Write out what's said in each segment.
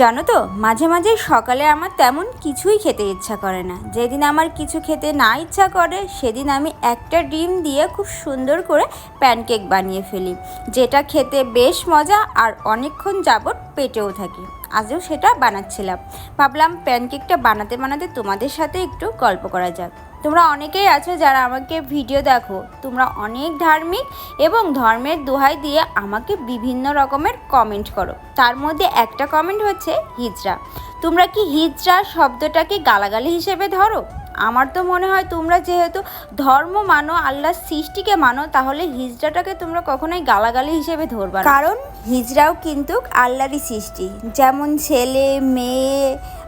জানো তো, মাঝে মাঝে সকালে আমার তেমন কিছুই খেতে ইচ্ছা করে না। যেদিন আমার কিছু খেতে না ইচ্ছা করে, সেদিন আমি একটা ডিম দিয়ে খুব সুন্দর করে প্যানকেক বানিয়ে ফেলি, যেটা খেতে বেশ মজা আর অনেকক্ষণ যাবৎ পেটেও থাকে। আজও সেটা বানাচ্ছিলাম। ভাবলাম প্যানকেকটা বানাতে বানাতে তোমাদের সাথে একটু গল্প করা যাক। তোমরা অনেকেই আছো যারা আমাকে ভিডিও দেখো। তোমরা অনেক ধার্মিক এবং ধর্মের দোহাই দিয়ে আমাকে বিভিন্ন রকমের কমেন্ট করো। তার মধ্যে একটা কমেন্ট হচ্ছে হিজড়া। তোমরা কি হিজড়া শব্দটাকে গালাগালি হিসেবে ধরো? আমার তো মনে হয় তোমরা যেহেতু ধর্ম মানো, আল্লাহর সৃষ্টিকে মানো, তাহলে হিজড়াটাকে তোমরা কখনোই গালাগালি হিসেবে ধরবা কারণ হিজড়াও কিন্তু আল্লাহরই সৃষ্টি। যেমন ছেলে, মেয়ে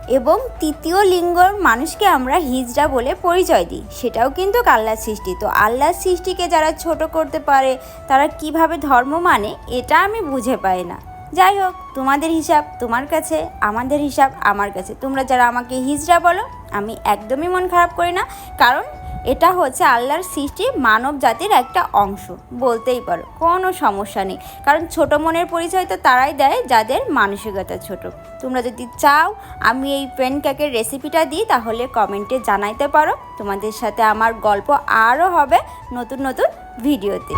এবং তৃতীয় লিঙ্গর মানুষকে আমরা হিজড়া বলে পরিচয় দিই। সেটাও কিন্তু আল্লাহ সৃষ্টি। তো আল্লাহর সৃষ্টিকে যারা ছোট করতে পারে, তারা কীভাবে ধর্ম মানে এটা আমি বুঝে পাই না। যাই হোক, তোমাদের হিসাব তোমার কাছে, আমাদের হিসাব আমার কাছে। তোমরা যারা আমাকে হিজড়া বলো, আমি একদমই মন খারাপ করি না। কারণ এটা হচ্ছে আল্লাহর সৃষ্টি মানব জাতির একটা অংশ, বলতেই পারো। কোনো সমস্যা নেই। কারণ ছোট মনের পরিচয় তো তারাই দেয় যাদের মানসিকতা ছোট। তোমরা যদি চাও আমি এই পেন কেকের রেসিপিটা দিই, তাহলে কমেন্টে জানাইতে পারো। তোমাদের সাথে আমার গল্প আরও হবে নতুন নতুন ভিডিওতে।